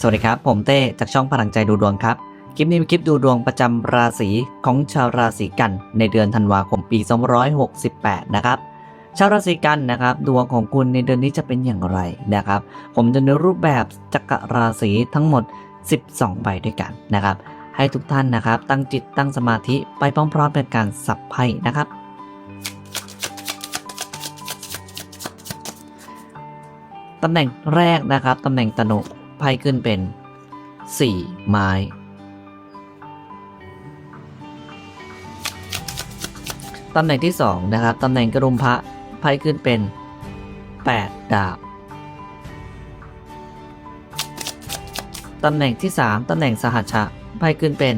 สวัสดีครับ ผมเต้จากช่องพลังใจดูดวงครับ คลิปนี้เป็นคลิปดูดวงประจำราศีของชาวราศีกัน ในเดือนธันวาคมปี 2568 นะครับ ชาวราศีกันนะครับ ดวงของคุณในเดือนนี้จะเป็นอย่างไรนะครับ ผมจะในรูปแบบจักรราศีทั้งหมด 12 ใบด้วยกันนะครับ ให้ทุกท่านนะครับ ตั้งจิตตั้งสมาธิไปพร้อมๆเป็นการสับไพ่นะครับตำแหน่งแรกนะครับตำแหน่งตนุ ไพ่ขึ้นเป็น 4 ไม้ ตำแหน่งที่ 2 นะครับ ตำแหน่งกระดุมพระไพ่ขึ้นเป็น 8 ดาบ ตำแหน่งที่ 3 ตำแหน่งสหัชชะไพ่ขึ้นเป็น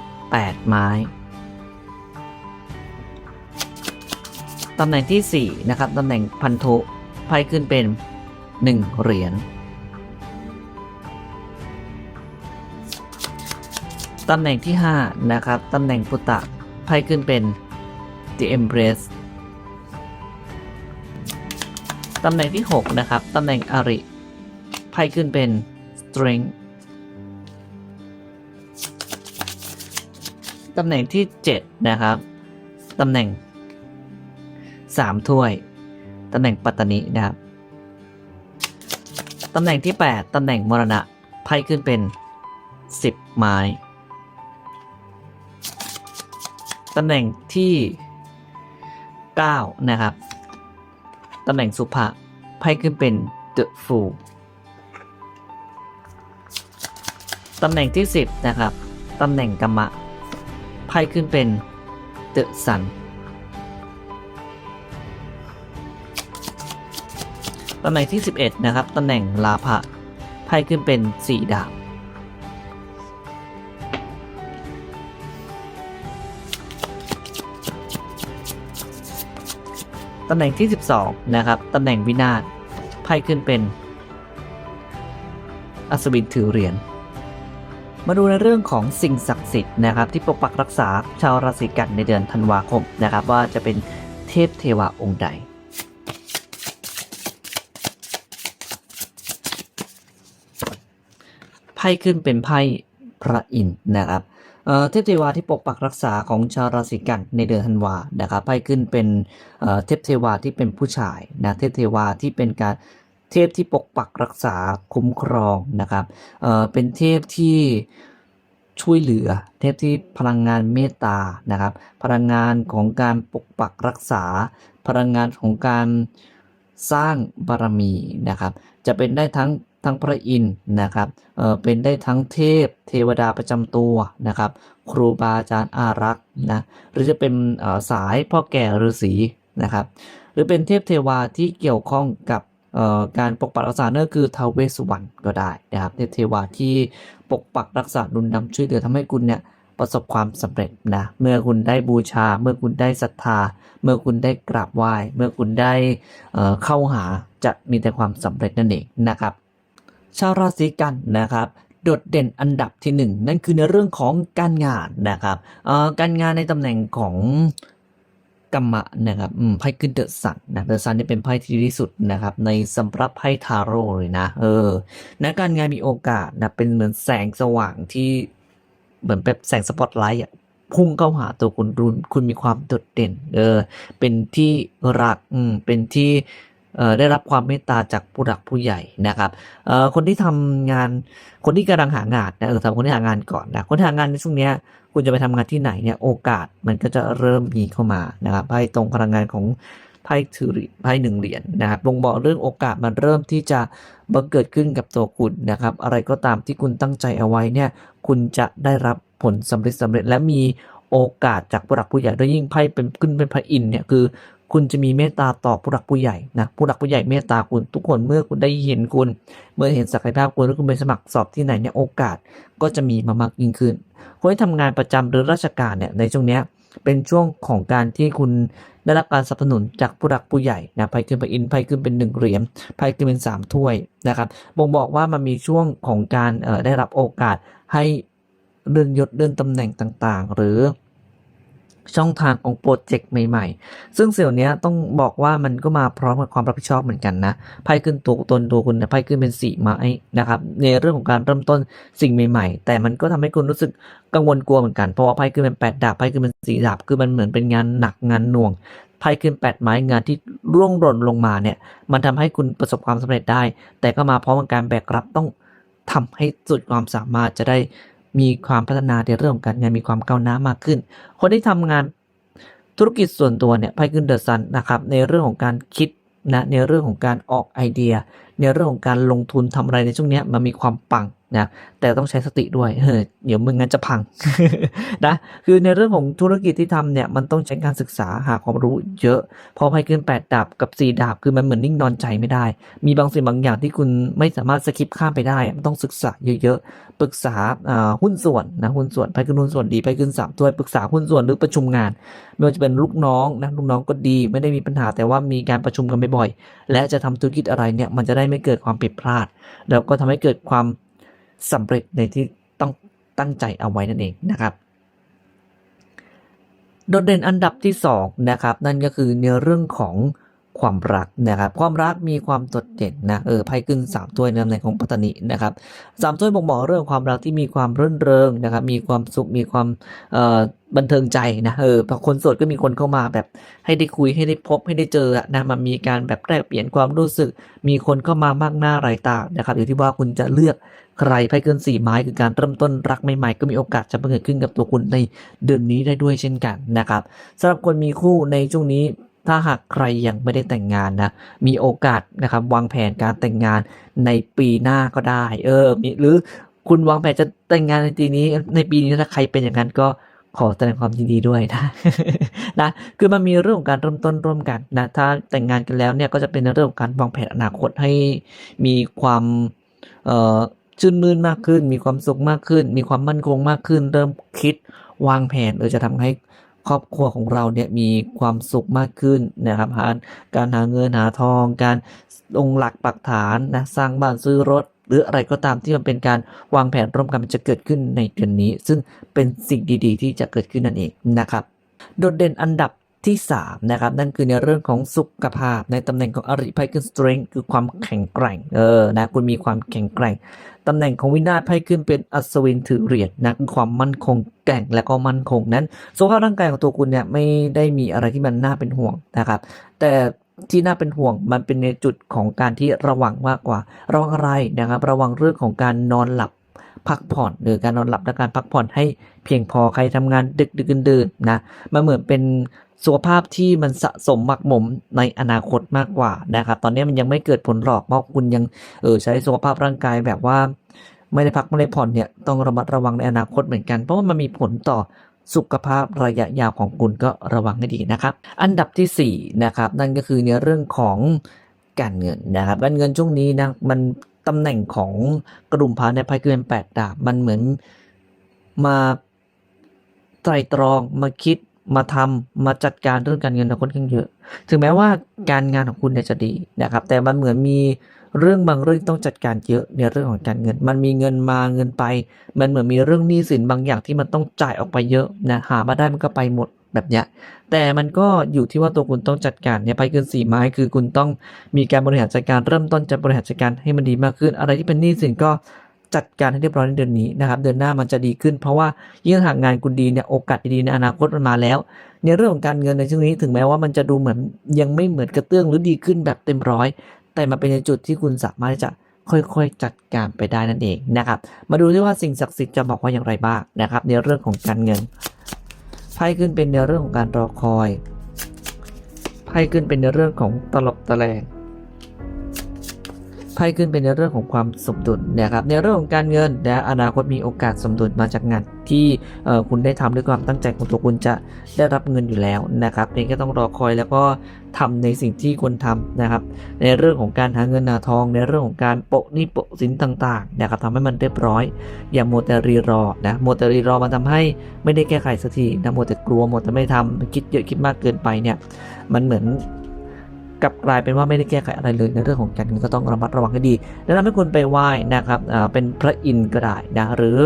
8 ไม้ ตำแหน่งที่ 4 นะครับ ตำแหน่งพันธุไพ่ขึ้นเป็น 1 เหรียญ ตำแหน่งที่ 5 นะครับ ตำแหน่งปุตตะไพ่ขึ้นเป็น The Empress ตำแหน่งที่ 6 นะครับ ตำแหน่งอาริไพ่ขึ้นเป็น Strength ตำแหน่งที่ 7 นะครับ ตำแหน่ง 3 ถ้วย ตำแหน่งปัตตานีนะครับ ตำแหน่งที่ 8 ตำแหน่งมรณะไพ่ขึ้นเป็น 10 ไม้ ตำแหน่งที่ 9 นะครับ ตำแหน่งสุภะไพ่ขึ้นเป็น The Fool ตำแหน่งที่ 10 นะครับ ตำแหน่งกรรมะ ไพ่ขึ้นเป็น The Sun ตำแหน่งที่ 11 นะครับ ตำแหน่งลาภะไพ่ขึ้นเป็น 4 ดาบ ตำแหน่งที่ 12 นะครับ ตำแหน่งวินาศไพ่ขึ้นเป็น อัศวินถือเหรียญ มาดูในเรื่องของสิ่งศักดิ์สิทธิ์นะครับ ที่ปกปักรักษาชาวราศีกันในเดือนธันวาคมนะครับ ว่าจะเป็นเทพเทวาองค์ใดไพ่ขึ้นเป็นไพ่พระอินทร์นะครับ เทพเทวาที่ปกปักรักษาของชาวราศีกันในเดือนธันวานะครับไพ่ขึ้นเป็นเทพเทวาที่เป็นผู้ชายนะเทพเทวาที่เป็นการเทพที่ปกปักรักษาคุ้มครองนะครับเเป็นเทพที่ช่วยเหลือ เทพที่พลังงานเมตตานะครับ พลังงานของการปกปักรักษา พลังงานของการสร้างบารมีนะครับ จะเป็นได้ทั้ง ทั้งพระอินทร์นะครับเอ่อเป็นได้ทั้งเทพเทวดาประจำตัวนะครับ ครูบาอาจารย์อารักษ์นะหรือจะเป็นเอ่อสายพ่อแก่ฤาษีนะครับ หรือเป็นเทพเทวาที่เกี่ยวข้องกับเอ่อการปกปักรักษาเนั่นก็คือทาวเวสุวรรณก็ได้นะครับเทพเทวาที่ปกปักรักษาดุลนำช่วยเหลือทำให้คุณเนี่ยประสบความสำเร็จนะเมื่อคุณได้บูชา เมื่อคุณได้ศรัทธา เมื่อคุณได้กราบไหว้ เมื่อคุณได้เอ่อเข้าหาจะมีแต่ความสำเร็จนั่นเองนะครับ ชาวราศีกันนะครับโดดเด่นอันดับที่หนึ่งนั่นคือในเรื่องของการงานนะครับการงานในตำแหน่งของกรรมะนะครับไพ่ขึ้นเดอะซันนะเดอะซันนี่เป็นไพ่ที่ดีที่สุดนะครับในสำหรับไพ่ทาโร่เลยนะเออในการงานมีโอกาสนะเป็นเหมือนแสงสว่างที่เหมือนแบบแสงสปอตไลท์อะพุ่งเข้าหาตัวคุณรุนคุณมีความโดดเด่น เออ เป็นที่รักอืมเป็นที่ ได้รับความเมตตาจากผู้หลักผู้ใหญ่นะครับเอ่อคนที่ทำงานคนที่กำลังหางานนะเออทำคนที่หางานก่อนนะคนที่หางานในช่วงนี้คุณจะไปทำงานที่ไหนเนี่ยโอกาสมันก็จะเริ่มมีเข้ามานะครับไพ่ตรงพลังงานของไพ่ถือเหรียญไพ่หนึ่งเหรียญนะครับบ่งบอกเรื่องโอกาสมันเริ่มที่จะบังเกิดขึ้นกับตัวคุณนะครับ อะไรก็ตามที่คุณตั้งใจเอาไว้เนี่ย คุณจะได้รับผลสำเร็จสำเร็จและมีโอกาสจากผู้หลักผู้ใหญ่โดยยิ่งไพ่เป็นขึ้นเป็นพระอินเนี่ยคือ คุณจะมีเมตตาต่อผู้หลักผู้ใหญ่นะผู้หลักผู้ใหญ่เมตตาคุณทุกคนเมื่อคุณได้เห็นคุณ เมื่อเห็นศักยภาพคุณแล้วคุณไปสมัครสอบที่ไหนเนี่ยโอกาสก็จะมีมามากยิ่งขึ้นคนที่ทำงานประจำหรือราชการเนี่ยในช่วงเนี้ยเป็นช่วงของการที่คุณได้รับการสนับสนุนจากผู้หลักผู้ใหญ่นะไพ่ขึ้นไปอินไพ่ขึ้นเป็นหนึ่งเหรียญไพ่ขึ้นเป็นสามถ้วยนะครับบ่งบอกว่ามันมีช่วงของการเอ่อได้รับโอกาสให้เลื่อนยศเลื่อนตำแหน่งต่างๆ หรือ ช่องทางของโปรเจกต์ใหม่ๆ ซึ่งเสิ่งเนี้ต้องบอกว่ามันก็มาพร้อมกับความรับผิดชอบเหมือนกันนะ ไพ่ขึ้นตัวตนตัวคุณเนี่ยไพ่ขึ้นเป็นสีไม้นะครับ ในเรื่องของการเริ่มต้นสิ่งใหม่ ๆ แต่มันก็ทำให้คุณรู้สึกกังวลกลัวเหมือนกัน เพราะว่าไพ่ขึ้นเป็นแปดดาบ ไพ่ขึ้นเป็นสีดาบ คือมันเหมือนเป็นงานหนักงานหน่วง ไพ่ขึ้นแปดไม้งานที่ร่วงหล่นลงมาเนี่ย มันทำให้คุณประสบความสำเร็จได้ แต่ก็มาพร้อมกับการแบกรับต้องทำให้สุดความสามารถจะได้ มีความพัฒนาในเรื่องของการงานมีความก้าวหน้ามากขึ้น คนที่ทำงานธุรกิจส่วนตัวเนี่ยไพ่ขึ้นเดอะซันนะครับในเรื่องของการคิดนะในเรื่องของการออกไอเดีย ในเรื่องของการลงทุนทำอะไรในช่วงนี้มันมีความปัง นะแต่ต้องใช้สติด้วยเฮ้ยเดี๋ยวมึงงั้นจะพังนะคือในเรื่องของธุรกิจที่ทำเนี่ยมันต้องใช้การศึกษาหาความรู้เยอะ พอไพ่ขึ้นแปดดาบกับสี่ดาบ คือมันเหมือนนิ่งนอนใจไม่ได้ มีบางสิ่งบางอย่างที่คุณไม่สามารถสคิปข้ามไปได้ มันต้องศึกษาเยอะๆ ปรึกษาหุ้นส่วนนะหุ้นส่วนไพ่ขึ้นหุ้นส่วนดีไพ่ขึ้นสามถ้วยปรึกษาหุ้นส่วนหรือประชุมงาน ไม่ว่าจะเป็นลูกน้องนะลูกน้องก็ดีไม่ได้มีปัญหาแต่ว่ามีการประชุมกันบ่อยๆและจะทำธุรกิจอะไรเนี่ยมันจะได้ไม่เกิดความผิดพลาด แล้วก็ทำให้เกิดความ สำเร็จในที่ต้องตั้งใจเอาไว้นั่นเองนะครับโดดเด่นอันดับที่สองนะครับนั่นก็คือในเรื่องของ ความรักนะครับ ความรักมีความโดดเด่นนะเออไพ่ขึ้นสามถ้วยในตำแหน่งของปัตตานีนะครับสามถ้วยบ่งบอกเรื่องความรักที่มีความรื่นเริงนะครับ มีความสุขมีความเอ่อบันเทิงใจนะเออพอคนโสดก็มีคนเข้ามาแบบ ให้ได้คุยให้ได้พบให้ได้เจอนะมันมีการแบบแลกเปลี่ยนความรู้สึก มีคนเข้ามามากหน้าหลายตานะครับอยู่ที่ว่าคุณจะเลือกใครไพ่เกินสี่ไม้คือการเริ่มต้นรักใหม่ๆ ก็มีโอกาสจะบังเกิดขึ้นกับตัวคุณในเดือนนี้ได้ด้วยเช่นกันนะครับสำหรับคนมีคู่ในช่วงนี้ ถ้าหากใครยังไม่ได้แต่งงานนะ มีโอกาสนะครับวางแผนการแต่งงานในปีหน้าก็ได้ เออมีหรือคุณวางแผนจะแต่งงานในปีนี้ ในปีนี้ถ้าใครเป็นอย่างนั้นก็ขอแสดงความยินดีด้วยนะนะ คือมันมีเรื่องของการเริ่มต้นร่วมกันนะ ถ้าแต่งงานกันแล้วเนี่ยก็จะเป็นเรื่องของการวางแผนอนาคตให้มีความเอ่อชื่นมื่นมากขึ้น มีความสุขมากขึ้น มีความมั่นคงมากขึ้น เริ่มคิดวางแผนเออจะทำให้ ครอบครัวของเราเนี่ยมีความสุขมากขึ้นนะครับหาการหาเงินหาทอง การลงหลักปักฐานนะสร้างบ้านซื้อรถ หรืออะไรก็ตามที่มันเป็นการวางแผนร่วมกันมันจะเกิดขึ้นในเดือนนี้ ซึ่งเป็นสิ่งดีๆ ที่จะเกิดขึ้นนั่นเองนะครับโดดเด่นอันดับ ที่3นะครับนั่นคือในเรื่องของสุขภาพในตำแหน่งของอริไพ่ขึ้น strength คือความแข็งแกร่งเออนะคุณมีความแข็งแกร่งตำแหน่งของวินาศไพ่ขึ้นเป็นอัศวินถือเหรียญนะคือความมั่นคงแกร่งและก็มั่นคงนั้นสุขภาพร่างกายของตัวคุณเนี่ยไม่ได้มีอะไรที่มันน่าเป็นห่วงนะครับ แต่ที่น่าเป็นห่วงมันเป็นในจุดของการที่ระวังมากกว่า ระวังอะไรนะครับ ระวังเรื่องของการนอนหลับพักผ่อนหรือการนอนหลับและการพักผ่อนให้เพียงพอใครทำงานดึกดึกดื่นๆนะมันเหมือนเป็น สุขภาพที่มันสะสมหมักหมมในอนาคตมากกว่านะครับ ตอนนี้มันยังไม่เกิดผลหรอกเพราะคุณยังเออใช้สุขภาพร่างกายแบบว่า ไม่ได้พักไม่ได้ผ่อนเนี่ยต้องระมัดระวังในอนาคตเหมือนกัน เพราะว่ามันมีผลต่อสุขภาพระยะยาวของคุณก็ระวังให้ดีนะครับ อันดับที่สี่นะครับนั่นก็คือในเรื่องของการเงินนะครับการเงินช่วงนี้นะมันตำแหน่งของกระดุมพระในไพ่เกินแปดดาบมันเหมือนมาไตรตรองมาคิด มาทำมาจัดการเรื่องการเงินค่อนข้างเยอะ ถึงแม้ว่าการงานของคุณเนี่ยจะดีนะครับ แต่มันเหมือนมีเรื่องบางเรื่องที่ต้องจัดการเยอะในเรื่องของการเงิน มันมีเงินมาเงินไป มันเหมือนมีเรื่องหนี้สินบางอย่างที่มันต้องจ่ายออกไปเยอะนะหามาได้มันก็ไปหมดแบบเนี้ยแต่มันก็อยู่ที่ว่าตัวคุณต้องจัดการเนี่ยไปเกินสี่ไม้คือคุณต้องมีการบริหารจัดการเริ่มต้นจะบริหารจัดการให้มันดีมากขึ้น อะไรที่เป็นหนี้สินก็ จัดการให้เรียบร้อยในเดือนนี้นะครับ เดือนหน้ามันจะดีขึ้น เพราะว่ายิ่งหากงานคุณดีเนี่ยโอกาสดีๆในอนาคตมันมาแล้ว ในเรื่องของการเงินในช่วงนี้ถึงแม้ว่ามันจะดูเหมือนยังไม่เหมือนกระเตื้องหรือดีขึ้นแบบเต็มร้อย แต่มันเป็นในจุดที่คุณสามารถจะค่อยๆ จัดการไปได้นั่นเองนะครับ มาดูที่ว่าสิ่งศักดิ์สิทธิ์จะบอกว่าอย่างไรบ้างนะครับ ในเรื่องของการเงินไพ่ขึ้นเป็นในเรื่องของการรอคอยไพ่ขึ้นเป็นในเรื่องของตลบตะแลง ไพ่ขึ้นเป็นในเรื่องของความสมดุลนะครับในเรื่องของการเงินและอนาคตมีโอกาสสมดุลมาจากงานที่คุณได้ทำด้วยความตั้งใจของตัวคุณจะได้รับเงินอยู่แล้วนะครับเพียงแค่ต้องรอคอยแล้วก็ทำในสิ่งที่ควรทำนะครับ ในเรื่องของการหาเงินหาทอง ในเรื่องของการโปะนี้โปะสินต่างๆนะครับทำให้มันเรียบร้อย อย่าโมวแต่รีรอนะโมวแต่รีรอมันทำให้ไม่ได้แก้ไขสักทีนะโมแต่กลัวโมแต่ไม่ทำคิดเยอะคิดมากเกินไปเนี่ยมันเหมือน กลับกลายเป็นว่าไม่ได้แก้ไขอะไรเลยในเรื่องของการเงินก็ต้องระมัดระวังให้ดีแนะนำให้คุณไปไหว้นะครับเป็นพระอินทร์ก็ได้นะหรือ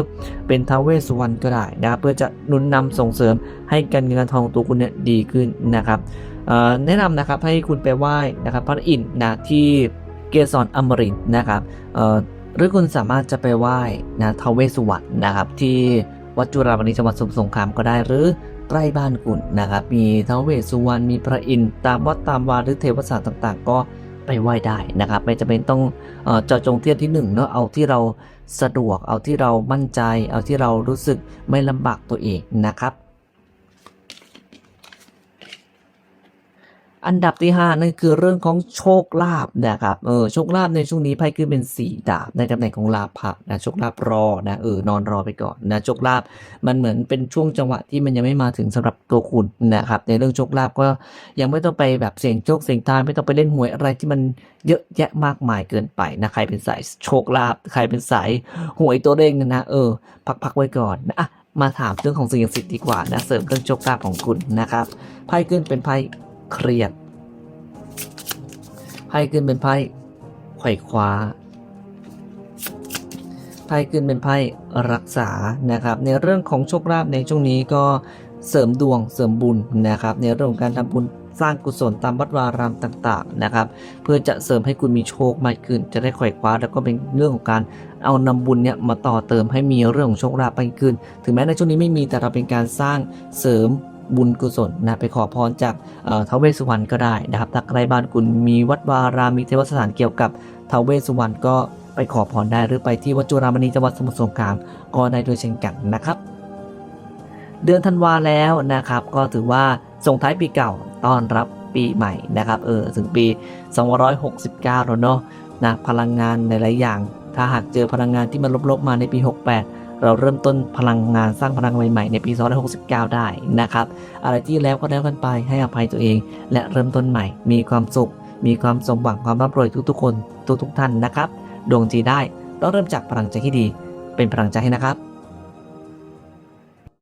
เป็นท้าวเวสสุวรรณก็ได้นะครับเพื่อจะนุนนำส่งเสริมให้การเงินการทองของตัวคุณเนี่ยดีขึ้นนะครับแนะนำนะครับให้คุณไปไหว้นะครับพระอินทร์นะที่เกสรอมรินนะครับหรือคุณสามารถจะไปไหว้นะท้าวเวสสุวรรณนะครับที่วัดจุฬามณีจังหวัดสมุทรสงครามก็ได้หรือ ใกล้บ้านคุณนะครับ มีท้าวเวสสุวรรณ มีพระอินทร์ตามวัดตามวาหรือเทวศาสตร์ต่างๆ ก็ไปไหว้ได้นะครับ ไม่จำเป็นต้องเออเจาะจงเที่ยวที่หนึ่งเนาะเอาที่เราสะดวก เอาที่เรามั่นใจ เอาที่เรารู้สึกไม่ลำบากตัวเองนะครับ อันดับที่5นั่นคือเรื่องของโชคลาภนะครับเออโชคลาภในช่วงนี้ไพ่ขึ้นเป็นสีดาบในตำแหน่งของลาภะนะโชคลาภรอนะเออนอนรอไปก่อนนะโชคลาภมันเหมือนเป็นช่วงจังหวะที่มันยังไม่มาถึงสำหรับตัวคุณนะครับในเรื่องโชคลาภก็ยังไม่ต้องไปแบบเสี่ยงโชคเสี่ยงทายไม่ต้องไปเล่นหวยอะไรที่มันเยอะแยะมากมายเกินไปนะใครเป็นสายโชคลาภใครเป็นสายหวยตัวเร่งนะเออ พักๆไว้ก่อนนะอะมาถามเรื่องของสิ่งศักดิ์สิทธิ์ดีกว่านะเสริมเรื่องโชคลาภของคุณนะครับไพ่ขึ้นเป็นไพ่ เครียดไพ่ขึ้นเป็นไพ่ไขว่คว้าไพ่ขึ้นเป็นไพ่รักษานะครับ ในเรื่องของโชคลาภในช่วงนี้ก็เสริมดวงเสริมบุญนะครับ ในเรื่องของการทำบุญสร้างกุศลตามวัดวารามต่างๆนะครับ เพื่อจะเสริมให้คุณมีโชคมากขึ้น จะได้ไขว่คว้า แล้วก็เป็นเรื่องของการเอานำบุญเนี่ยมาต่อเติมให้มีเรื่องของโชคลาภมากขึ้น ถึงแม้ในช่วงนี้ไม่มีแต่เราเป็นการสร้างเสริม บุญกุศลนะไปขอพรจากเทวเวสุวรรณก็ได้นะครับถ้าใกล้บ้านคุณมีวัดวารามมีเทวสถานเกี่ยวกับเทวเวสุวรรณก็ไปขอพรได้หรือไปที่วัดจุฬามณีจังหวัดสมุทรสงครามก็ได้ด้วยเช่นกันนะครับ เดือนธันวาแล้วนะครับ ก็ถือว่าส่งท้ายปีเก่าต้อนรับปีใหม่นะครับเออถึงปี2569 แล้วเนาะนะพลังงานหลายๆอย่าง ถ้าหากเจอพลังงานที่มันลบๆมาในปี 68 เราเริ่มต้นพลังงานสร้างพลังใหม่ๆในปี 2569 ได้นะครับ อะไรที่แล้วก็แล้วกันไปให้อภัยตัวเอง และเริ่มต้นใหม่ มีความสุข มีความสมหวังความร่ำรวยทุกๆ คนทุกๆท่านนะครับ ดวงจีได้ต้องเริ่มจากพลังใจที่ดี เป็นพลังใจให้นะครับ